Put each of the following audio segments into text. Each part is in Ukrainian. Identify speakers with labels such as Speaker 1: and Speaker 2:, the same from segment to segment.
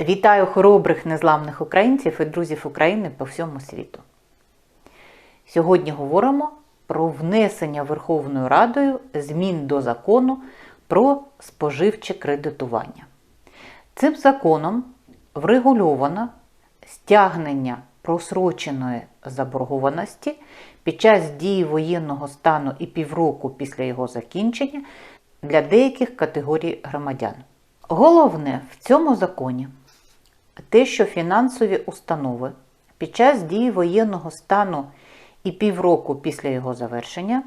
Speaker 1: Вітаю хоробрих незламних українців і друзів України по всьому світу. Сьогодні говоримо про внесення Верховною Радою змін до закону про споживче кредитування. Цим законом врегульовано стягнення просроченої заборгованості під час дії воєнного стану і півроку після його закінчення для деяких категорій громадян. Головне в цьому законі те, що фінансові установи під час дії воєнного стану і півроку після його завершення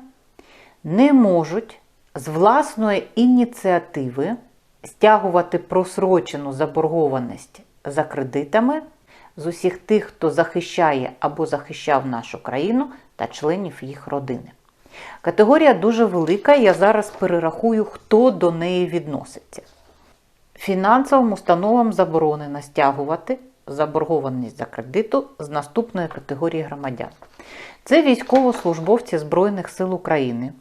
Speaker 1: не можуть з власної ініціативи стягувати просрочену заборгованість за кредитами з усіх тих, хто захищає або захищав нашу країну та членів їх родини. Категорія дуже велика, я зараз перерахую, хто до неї відноситься. Фінансовим установам заборонено стягувати заборгованість за кредиту з наступної категорії громадян. Це військовослужбовці Збройних сил України,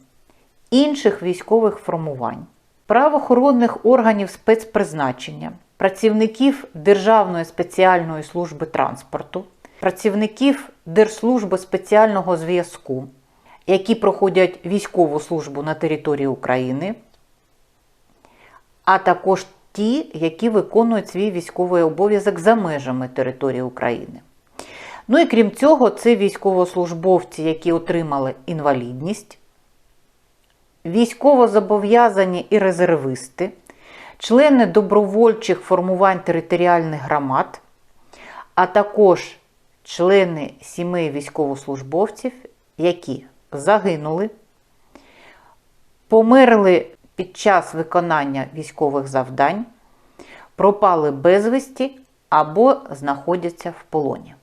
Speaker 1: інших військових формувань, правоохоронних органів спецпризначення, працівників Державної спеціальної служби транспорту, працівників Держслужби спеціального зв'язку, які проходять військову службу на території України, а також ті, які виконують свій військовий обов'язок за межами території України. Ну і крім цього, це військовослужбовці, які отримали інвалідність, військовозобов'язані і резервисти, члени добровольчих формувань територіальних громад, а також члени сімей військовослужбовців, які загинули, померли під час виконання військових завдань, пропали безвісті або знаходяться в полоні.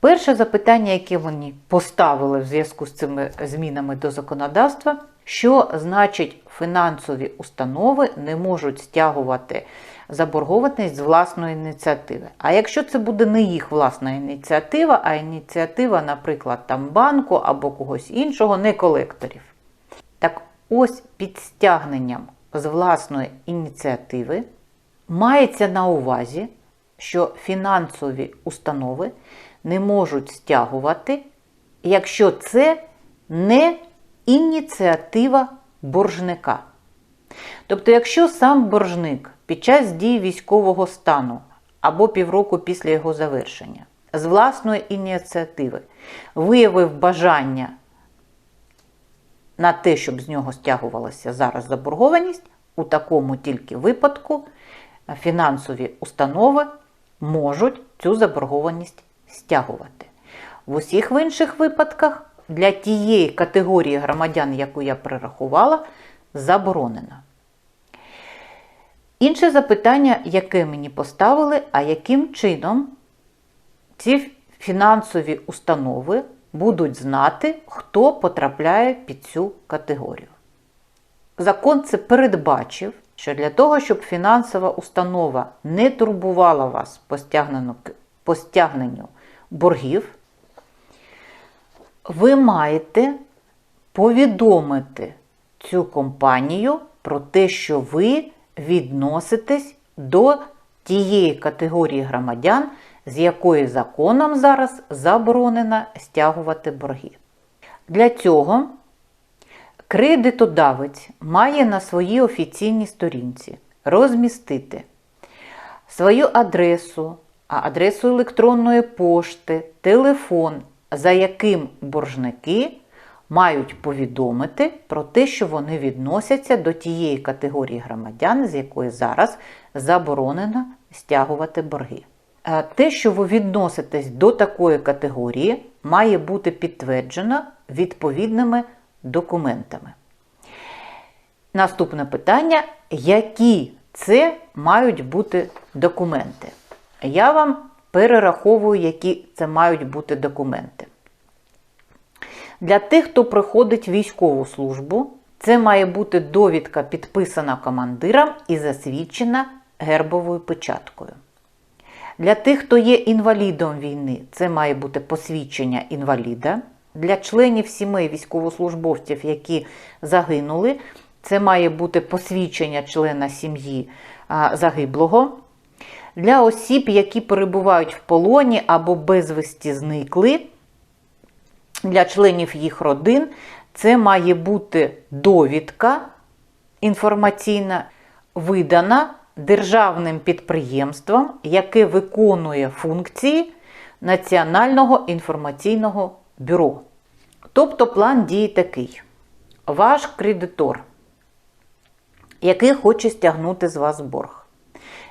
Speaker 1: Перше запитання, яке мені поставили в зв'язку з цими змінами до законодавства, що значить фінансові установи не можуть стягувати заборгованість з власної ініціативи. А якщо це буде не їх власна ініціатива, а ініціатива, наприклад, там банку або когось іншого, не колекторів. Так ось під стягненням з власної ініціативи мається на увазі, що фінансові установи не можуть стягувати, якщо це не ініціатива боржника. Тобто, якщо сам боржник під час дії військового стану або півроку після його завершення з власної ініціативи виявив бажання на те, щоб з нього стягувалася зараз заборгованість, у такому тільки випадку фінансові установи можуть цю заборгованість стягувати. В усіх в інших випадках для тієї категорії громадян, яку я перерахувала, заборонено. Інше запитання, яке мені поставили, а яким чином ці фінансові установи будуть знати, хто потрапляє під цю категорію. Закон це передбачив, що для того, щоб фінансова установа не турбувала вас по стягненню, боргів, ви маєте повідомити цю компанію про те, що ви відноситесь до тієї категорії громадян, з якої законом зараз заборонено стягувати борги. Для цього кредитодавець має на своїй офіційній сторінці розмістити свою адресу, адресу електронної пошти, телефон, за яким боржники мають повідомити про те, що вони відносяться до тієї категорії громадян, з якої зараз заборонено стягувати борги. Те, що ви відноситесь до такої категорії, має бути підтверджено відповідними документами. Наступне питання: які це мають бути документи? Я вам перераховую, які це мають бути документи. Для тих, хто приходить військову службу, це має бути довідка, підписана командиром і засвідчена гербовою печаткою. Для тих, хто є інвалідом війни, це має бути посвідчення інваліда. Для членів сімей військовослужбовців, які загинули, це має бути посвідчення члена сім'ї загиблого. Для осіб, які перебувають в полоні або безвісті зникли, для членів їх родин це має бути довідка інформаційна, видана державним підприємством, яке виконує функції Національного інформаційного бюро. Тобто план дії такий: ваш кредитор, який хоче стягнути з вас борг,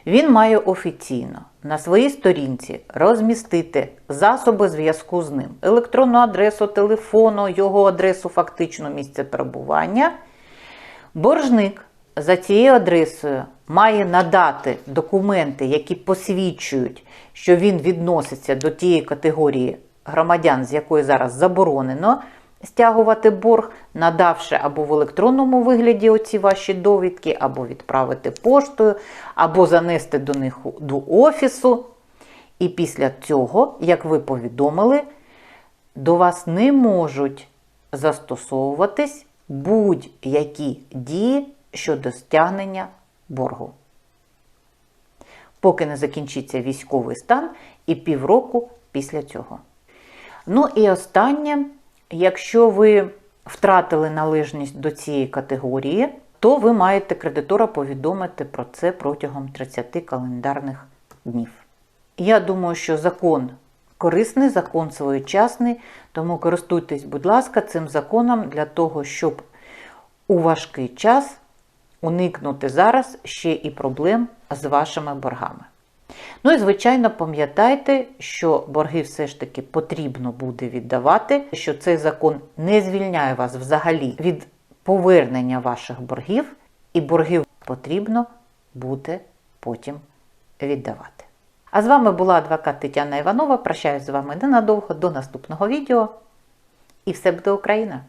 Speaker 1: він має офіційно на своїй сторінці розмістити засоби зв'язку з ним, електронну адресу телефону, його адресу фактично місце перебування. Боржник за цією адресою має надати документи, які посвідчують, що він відноситься до тієї категорії громадян, з якої зараз заборонено стягувати борг, надавши або в електронному вигляді оці ваші довідки, або відправити поштою, або занести до них до офісу. І після цього, як ви повідомили, до вас не можуть застосовуватись будь-які дії щодо стягнення боргу. Поки не закінчиться військовий стан і півроку після цього. Ну і останнє, якщо ви втратили належність до цієї категорії, то ви маєте кредитора повідомити про це протягом 30 календарних днів. Я думаю, що закон корисний, закон своєчасний, тому користуйтесь, будь ласка, цим законом для того, щоб у важкий час уникнути зараз ще і проблем з вашими боргами. Ну і, звичайно, пам'ятайте, що борги все ж таки потрібно буде віддавати, що цей закон не звільняє вас взагалі від повернення ваших боргів, і борги потрібно буде потім віддавати. А з вами була адвокат Тетяна Іванова. Прощаюсь з вами ненадовго до наступного відео. І все буде Україна!